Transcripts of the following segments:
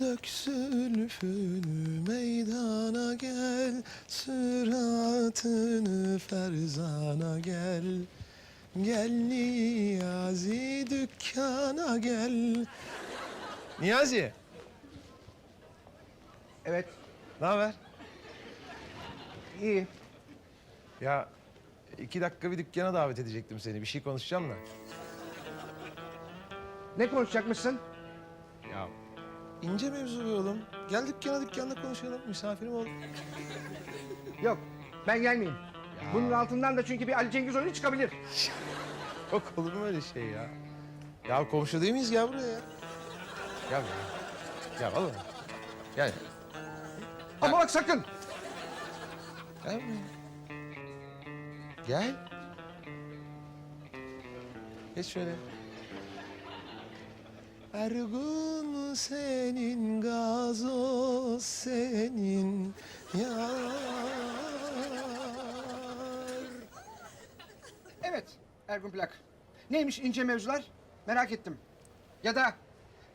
Dök zülfünü meydana gel Sıratını ferzana gel Gel Niyazi dükkana gel Niyazi Evet, ne haber? iyi. Ya iki dakika bir dükkana davet edecektim seni. Bir şey konuşacağım da. Ne konuşacakmışsın? Ya ince mevzu be oğlum. Gel dükkana dükkanda konuşalım. Misafirim ol. Yok, ben gelmeyeyim. Bunun altından da çünkü bir Ali Cengiz oyunu çıkabilir. Yok olur mu öyle şey ya? Ya komşu değil miyiz ya buraya ya? Gel oğlum. Gel. Ama bak sakın. Gel buraya. Gel. Geç şöyle. Ergun senin, gazoz senin, yar. Evet, Ergun Plak. Neymiş ince mevzular? Merak ettim. Ya da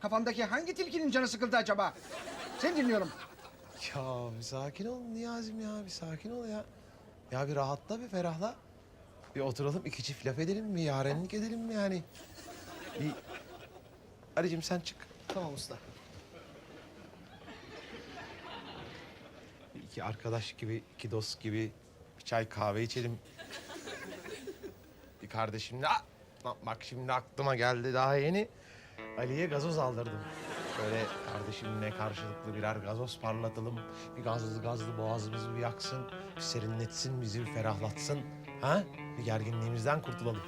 kafamdaki hangi tilkinin canı sıkıldı acaba? Seni dinliyorum. Ya bir sakin ol Niyazim ya, bir sakin ol ya. Ya bir rahatla, bir ferahla. Bir oturalım, iki çift laf edelim mi, yarenlik edelim mi yani? Bir... Ali'cim sen çık. Tamam usta. İki arkadaş gibi, iki dost gibi bir çay kahve içelim. Bir kardeşimle... Lan Bak şimdi aklıma geldi daha yeni. Ali'ye gazoz aldırdım. Şöyle kardeşimle karşılıklı birer gazoz parlatalım. Bir gazlı gazlı boğazımızı bir yaksın. Bir serinletsin bizi, bir ferahlatsın. Ha? Bir gerginliğimizden kurtulalım.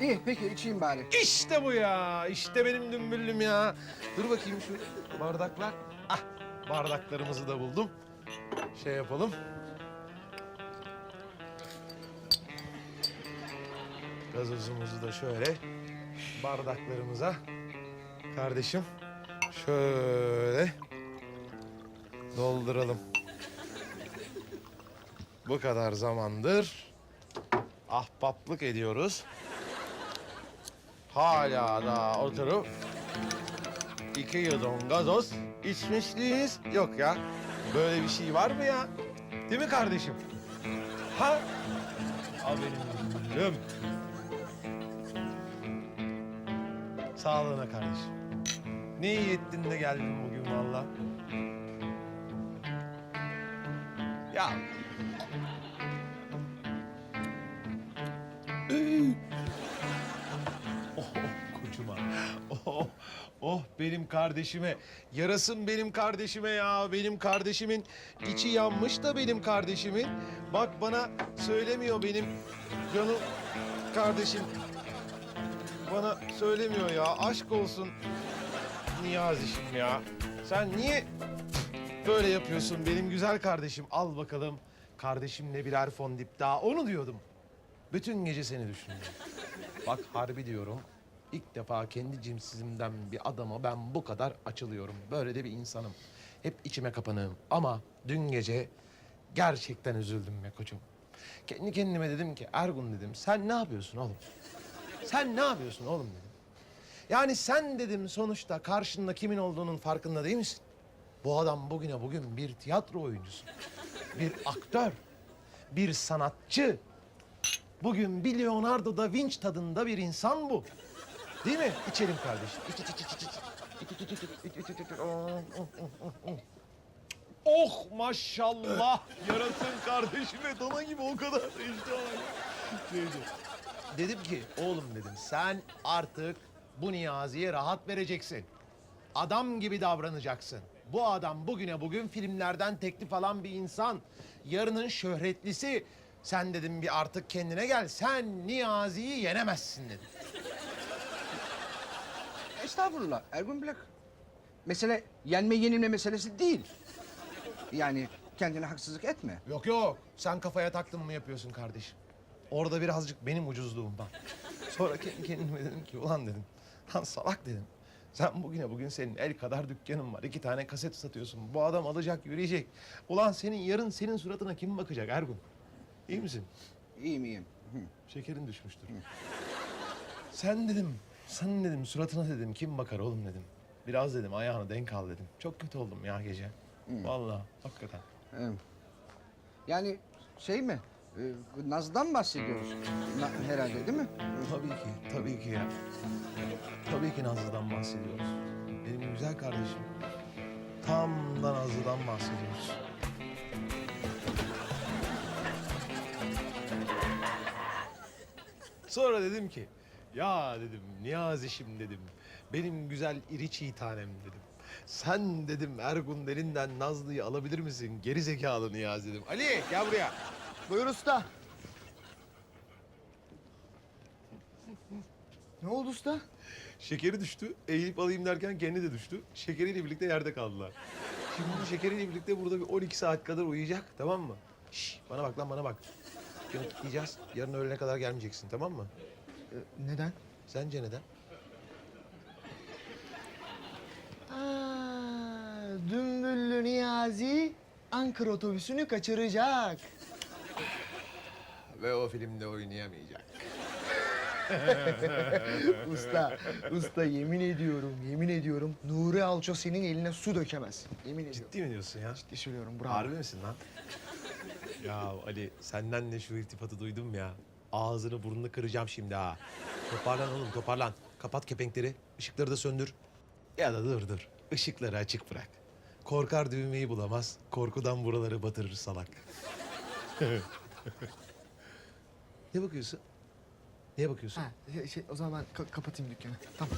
İyi, peki içeyim bari. İşte bu ya. İşte benim dümbüllüm ya. Dur bakayım şu bardaklar. Ah bardaklarımızı da buldum. Şey yapalım. Gazozumuzu da şöyle bardaklarımıza kardeşim şöyle dolduralım. Bu kadar zamandır ahbaplık ediyoruz. Hala da oturup iki yudum gazoz içmişliğiz. Yok ya. Böyle bir şey var mı ya? Değil mi kardeşim? Ha? Al. Sağlığına kardeşim. Ne iyi ettin de geldin bugün valla. Ya. Oh benim kardeşime. Yarasın benim kardeşime ya. Benim kardeşimin içi yanmış da benim kardeşimin. Bak bana söylemiyor benim canım kardeşim. Bana söylemiyor ya. Aşk olsun Niyazişim ya. Sen niye böyle yapıyorsun benim güzel kardeşim? Al bakalım kardeşimle birer fondip daha. Onu diyordum. Bütün gece seni düşündüm. Bak harbi diyorum. İlk defa kendi cimsizimden bir adama ben bu kadar açılıyorum. Böyle de bir insanım. Hep içime kapanığım. Ama dün gece gerçekten üzüldüm be koçum. Kendi kendime dedim ki Ergun dedim sen ne yapıyorsun oğlum? Sen ne yapıyorsun oğlum dedim. Yani sen dedim sonuçta karşında kimin olduğunun farkında değil misin? Bu adam bugüne bugün bir tiyatro oyuncusu. Bir aktör. Bir sanatçı. Bugün bir Leonardo da Vinci tadında bir insan bu. Değil mi? İçelim kardeşim. İç, iç, iç, iç, iç, iç. İç, iç, iç, iç, iç, iç, iç, iç. Oh, maşallah. Yarasın kardeşime dana gibi o kadar. İşte Şeydi. Dedim ki oğlum dedim sen artık bu Niyazi'ye rahat vereceksin. Adam gibi davranacaksın. Bu adam bugüne bugün filmlerden teklif alan bir insan. Yarının şöhretlisi. Sen dedim bir artık kendine gel. Sen Niyazi'yi yenemezsin dedim. Estağfurullah, Ergun Plak. Mesele yenme yenilme meselesi değil. Yani kendine haksızlık etme. Yok yok. Sen kafaya taktın mı yapıyorsun kardeşim. Orada birazcık benim ucuzluğum var. Sonra kendi kendime dedim ki ulan dedim. Lan salak dedim. Sen bugüne bugün senin el kadar dükkanın var. iki tane kaset satıyorsun. Bu adam alacak yürüyecek. Ulan senin yarın senin suratına kim bakacak Ergun? İyi misin? İyiyim iyiyim. Hı. Şekerin düşmüştür. Sen dedim, sen dedim suratına dedim kim bakar oğlum dedim. Biraz dedim ayağını denk al dedim. Çok kötü oldum ya gece. Vallahi hakikaten. Evet. Yani şey mi? Ee, Naz'dan bahsediyoruz. Na- herhalde değil mi? Tabii ki, tabii ki ya. Tabii ki Nazlı'dan bahsediyoruz. Benim güzel kardeşim. Tam da Nazlı'dan bahsediyoruz. Sonra dedim ki, ya dedim Niyazişim dedim. Benim güzel iri çiğ tanem dedim. Sen dedim Ergun elinden Nazlı'yı alabilir misin? Geri zekalı Niyaz dedim. Ali gel buraya. Buyur usta. Ne oldu usta? Şekeri düştü. Eğilip alayım derken kendi de düştü. Şekeriyle birlikte yerde kaldılar. Şimdi bu şekeriyle birlikte burada bir 12 saat kadar uyuyacak tamam mı? Şş, bana bak lan bana bak. Dükkanı kilitleyeceğiz. Yarın öğlene kadar gelmeyeceksin tamam mı? Ee, neden? Sence neden? Aa, Dümbüllü Niyazi Ankara otobüsünü kaçıracak. Ve o filmde oynayamayacak. usta, usta yemin ediyorum, yemin ediyorum Nuri Alço senin eline su dökemez. Yemin ediyorum. Ciddi mi diyorsun ya? Ciddi söylüyorum bravo. Harbi misin lan? ya Ali senden de şu irtifatı duydum ya. Ağzını burnunu kıracağım şimdi ha. Toparlan oğlum toparlan. Kapat kepenkleri. ışıkları da söndür. Ya da dur dur. Işıkları açık bırak. Korkar düğmeyi bulamaz. Korkudan buraları batırır salak. ne bakıyorsun? Niye bakıyorsun? Ha, şey, şey, o zaman ben ka- kapatayım dükkanı. Tamam.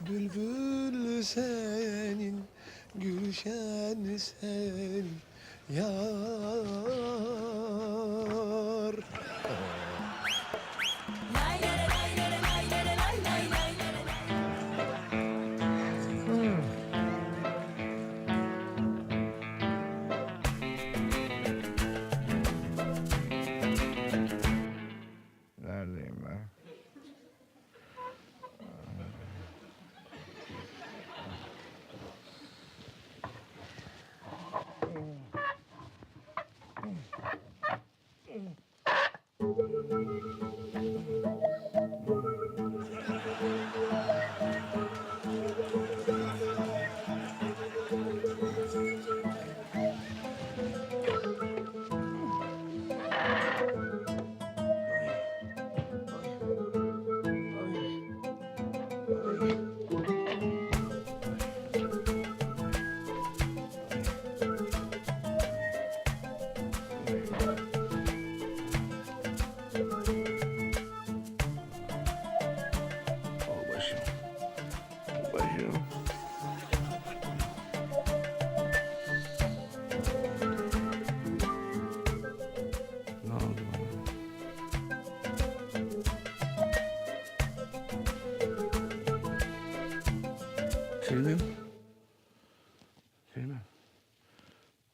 Bülbül senin, gülşen sen, yar.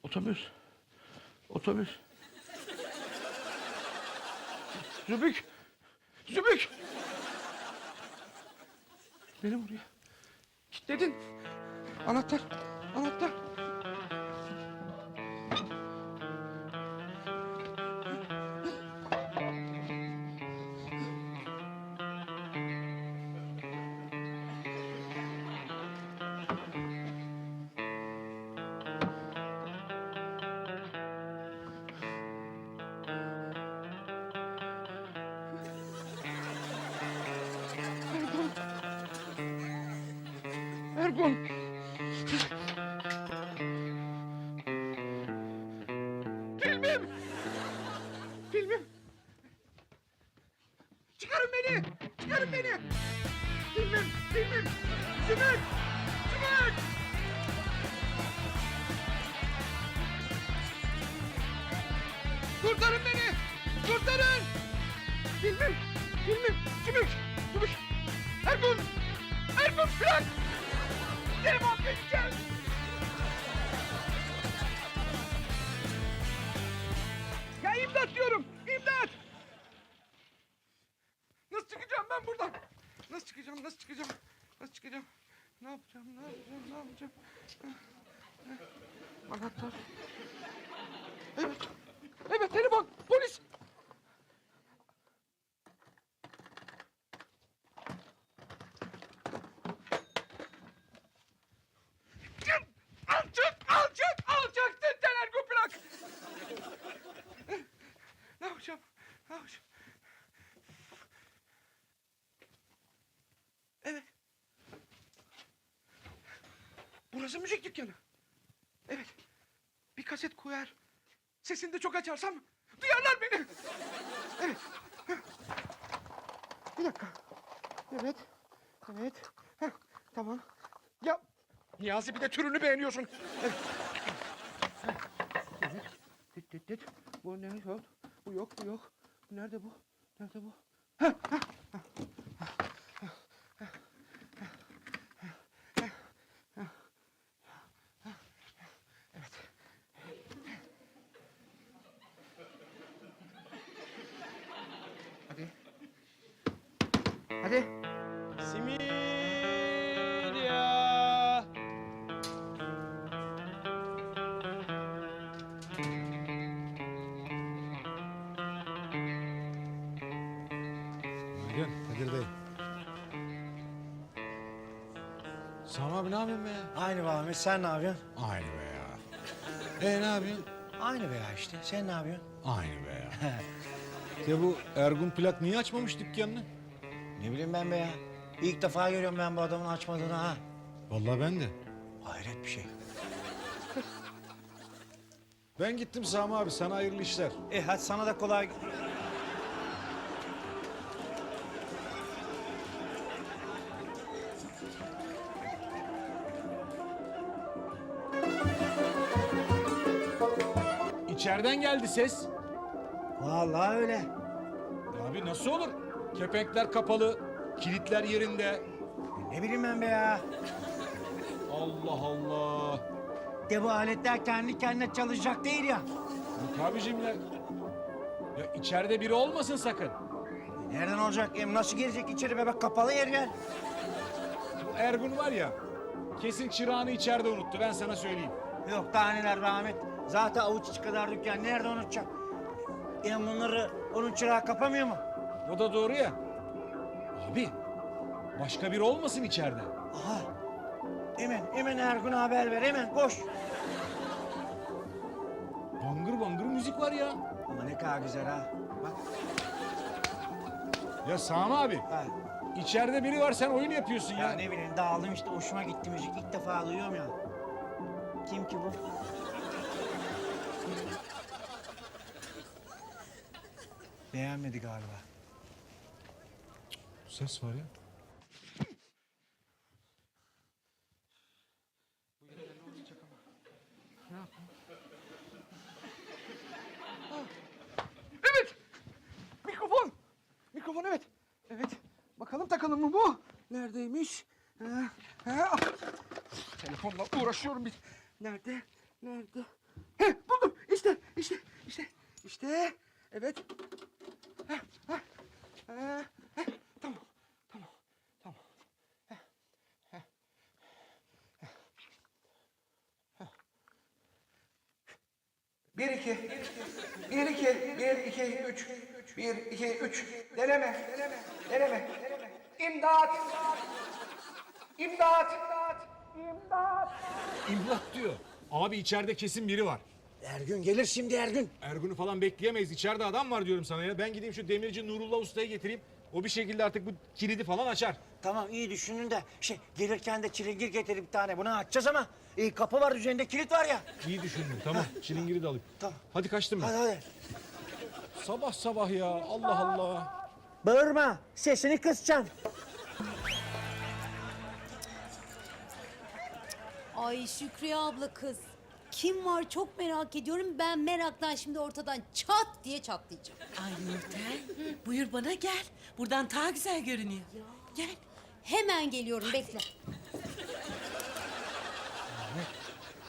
Otobüs. Otobüs. Zübük. Zübük. Beni buraya kilitledin. Anahtar. Anahtar. Ergun. Seni mahvedeceğim. Ya imdat diyorum. İmdat. Nasıl çıkacağım ben buradan? Nasıl çıkacağım? Nasıl çıkacağım? Nasıl çıkacağım? Ne yapacağım? Ne yapacağım? Ne yapacağım? Anahtar. Evet. Evet telefon. Polis. ne yapacağım? Ne yapacağım? Evet. Burası müzik dükkanı. Evet. Bir kaset koyar. Sesini de çok açarsam duyarlar beni. Evet. Bir dakika. Evet. Evet. Heh, tamam. Ya Niyazi bir de türünü beğeniyorsun. Evet. Evet. Düt düt düt. Bu ne yok? Bu yok, bu yok. Nerede bu? Nerede bu? Heh, heh, Hadi. Hadi. Abi ne yapıyorsun be ya? Aynı be Ahmet sen ne yapıyorsun? Aynı be ya. E ne yapıyorsun? Aynı be ya işte sen ne yapıyorsun? Aynı be ya. ya bu Ergun Plak niye açmamış dükkanını? Ne bileyim ben be ya. İlk defa görüyorum ben bu adamın açmadığını ha. Vallahi ben de. Hayret bir şey. Ben gittim Sami abi sana hayırlı işler. E hadi sana da kolay. İçeriden geldi ses. Vallahi öyle. Abi nasıl olur? Kepenkler kapalı, kilitler yerinde. Ne bileyim ben be ya. Allah Allah. De bu aletler kendi kendine çalışacak değil ya. Yok abicim ya. Ya içeride biri olmasın sakın. Nereden olacak? Em nasıl girecek içeri be bak kapalı yer yer. Bu Ergun var ya. Kesin çırağını içeride unuttu ben sana söyleyeyim. Yok daha neler be Ahmet. Zaten avuç içi kadar dükkan nerede unutacak? Em bunları onun çırağı kapamıyor mu? O da doğru ya. Abi başka biri olmasın içeride. Aha. Hemen hemen Ergun'a haber ver hemen koş. Bangır bangır müzik var ya. Ama ne kadar güzel ha. Bak. Ya Sami abi Ha. içeride biri var sen oyun yapıyorsun ya. Ya ne bileyim dağıldım işte hoşuma gitti müzik ilk defa duyuyorum ya. Kim ki bu? Beğenmedi galiba. Ses var ya. Evet. Mikrofon. Mikrofon evet. Evet. Bakalım takalım mı bu? Neredeymiş? Ha, ha. Telefonla uğraşıyorum bir. Nerede? Nerede? İşte, işte, işte, işte. Evet. Heh, heh. Heh, heh. Tamam, tamam, tamam. Heh, heh, heh. Heh. Bir iki. Bir iki. Bir iki üç. Bir iki üç. Deneme. Deneme. Deneme. İmdat. İmdat. İmdat. İmdat. İmdat diyor. Abi içeride kesin biri var. Ergün gelir şimdi Ergün. Ergun'u falan bekleyemeyiz. İçeride adam var diyorum sana ya. Ben gideyim şu demirci Nurullah Usta'yı getireyim. O bir şekilde artık bu kilidi falan açar. Tamam iyi düşünün de şey gelirken de çilingir getir bir tane. Bunu açacağız ama e, kapı var üzerinde kilit var ya. İyi düşündün tamam. Çilingiri de alayım. Tamam. Hadi kaçtım ben. Hadi hadi. Sabah sabah ya Allah Allah. Bağırma sesini kısacaksın. Ay Şükriye abla kız. Kim var çok merak ediyorum. Ben meraktan şimdi ortadan çat diye çatlayacağım. Ay Nurten, buyur bana gel. Buradan daha güzel görünüyor. Gel. Hemen geliyorum bekle.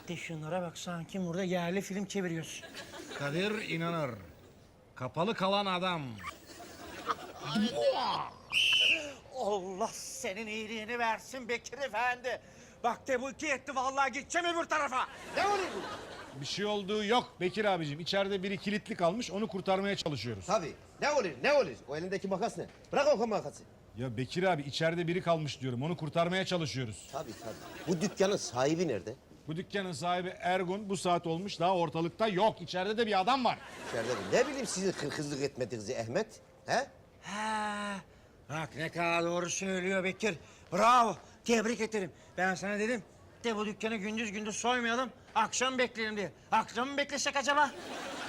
De şunlara bak sanki burada yerli film çeviriyorsun. Kadir inanır. Kapalı kalan adam. Allah senin iyiliğini versin Bekir Efendi. Bak tebuki etti vallahi gideceğim öbür tarafa. Ne oluyor bu? Bir şey olduğu yok Bekir abicim. İçeride biri kilitli kalmış onu kurtarmaya çalışıyoruz. Tabii. Ne olur, ne olur? O elindeki makas ne? Bırak o makası. Ya Bekir abi içeride biri kalmış diyorum. Onu kurtarmaya çalışıyoruz. Tabii tabii. Bu dükkanın sahibi nerede? Bu dükkanın sahibi Ergun bu saat olmuş daha ortalıkta yok. İçeride de bir adam var. İçeride de. Ne bileyim sizin hırkızlık etmediğinizi Ahmet. He? Ha, bak ne kadar doğru söylüyor Bekir. Bravo. Tebrik ederim. Ben sana dedim. De bu dükkanı gündüz gündüz soymayalım. Akşam bekleyelim diye. Akşam mı beklesek acaba?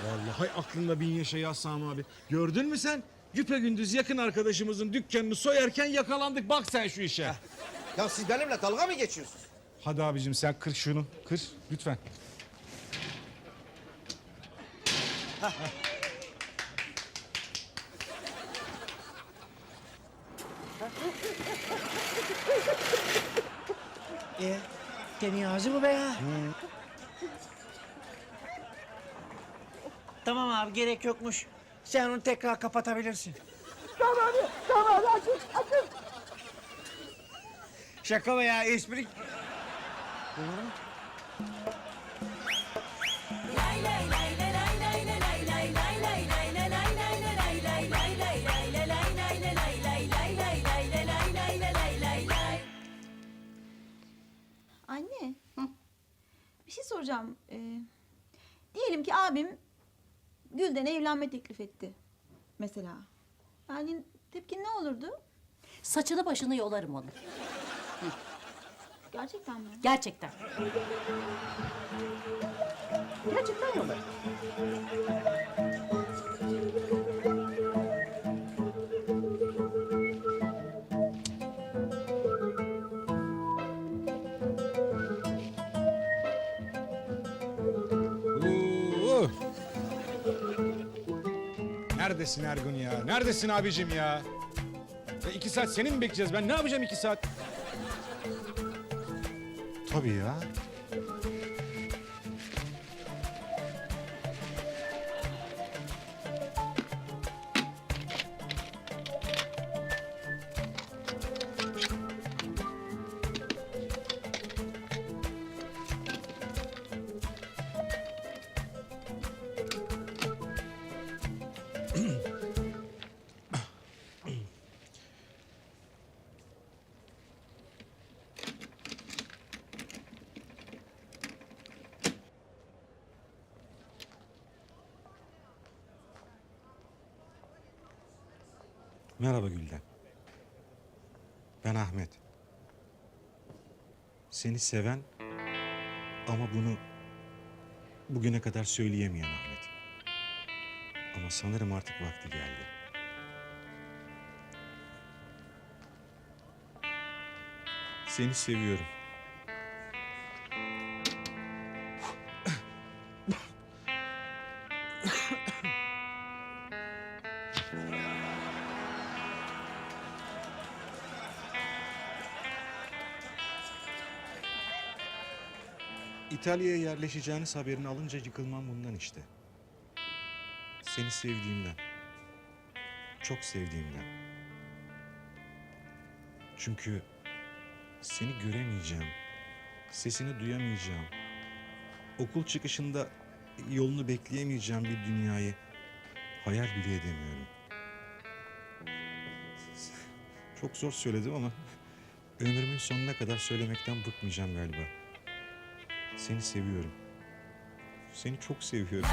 Vallahi aklında bin yaşa ya Sami abi. Gördün mü sen? Güpegündüz yakın arkadaşımızın dükkanını soyarken yakalandık. Bak sen şu işe. Ya siz benimle dalga mı geçiyorsunuz? Hadi abicim sen kır şunu. Kır lütfen. Ee, deniz ağzı mı be ya? Tamam abi gerek yokmuş. Sen onu tekrar kapatabilirsin. Tamam abi, tamam açın, açın. Şaka mı ya espri? Anne. Soracağım. Ee, diyelim ki abim Gülden evlenme teklif etti. Mesela. Yani tepkin ne olurdu? Saçını başını yolarım onu. Gerçekten mi? Gerçekten. Gerçekten yolla. Neredesin Ergun ya? Neredesin abicim ya? ya? iki saat seni mi bekleyeceğiz? Ben ne yapacağım iki saat? Tabii ya. Merhaba Gülden. Ben Ahmet. Seni seven ama bunu bugüne kadar söyleyemeyen Ahmet. Ama sanırım artık vakti geldi. Seni seviyorum. İtalya'ya yerleşeceğiniz haberini alınca yıkılmam bundan işte. Seni sevdiğimden. Çok sevdiğimden. Çünkü seni göremeyeceğim. Sesini duyamayacağım. Okul çıkışında yolunu bekleyemeyeceğim bir dünyayı hayal bile edemiyorum. Çok zor söyledim ama ömrümün sonuna kadar söylemekten bıkmayacağım galiba. Seni seviyorum. Seni çok seviyorum.